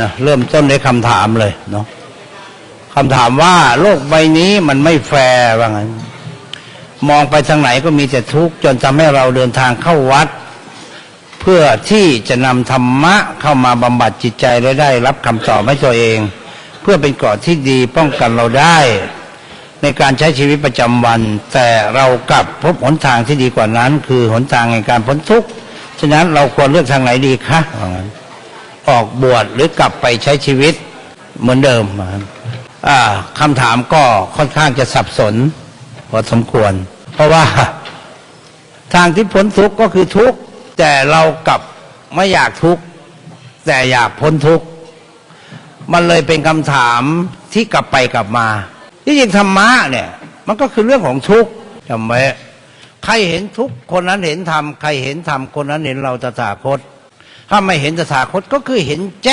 นะเริ่มต้นด้วยคำถามเลยเนาะคำถามว่าโลกใบนี้มันไม่แฟร์ว่างั้น มองไปทางไหนก็มีแต่ทุกข์จนทำให้เราเดินทางเข้าวัด เพื่อที่จะนำธรรมะเข้ามาบำบัดจิตใจและได้รับคำตอบให้ตัวเอง เพื่อเป็นเกราะที่ดีป้องกันเราได้ ในการใช้ชีวิตประจำวัน แต่เรากลับพบหนทางที่ดีกว่านั้น คือหนทางแห่งการพ้นทุกข์ฉะนั้นเราควรเลือกทางไหนดีคะว่างั้น ออกบวชหรือกลับไปใช้ชีวิตเหมือนเดิมคำถามก็ค่อนข้างจะสับสนพอสมควร เพราะว่าทางที่พ้นทุกข์ก็คือทุกข์แต่เรากลับไม่อยากทุกข์แต่อยากพ้นทุกข์มันเลยเป็นคำถามที่กลับไปกลับมา ที่จริงธรรมะเนี่ย มันก็คือเรื่องของทุกข์จำไว้ใครเห็นทุกข์คนนั้นเห็นธรรมใครเห็นธรรมคนนั้นเห็นเราตถาคต ถ้าไม่เห็นตถาคตก็คือเห็นแจ้ง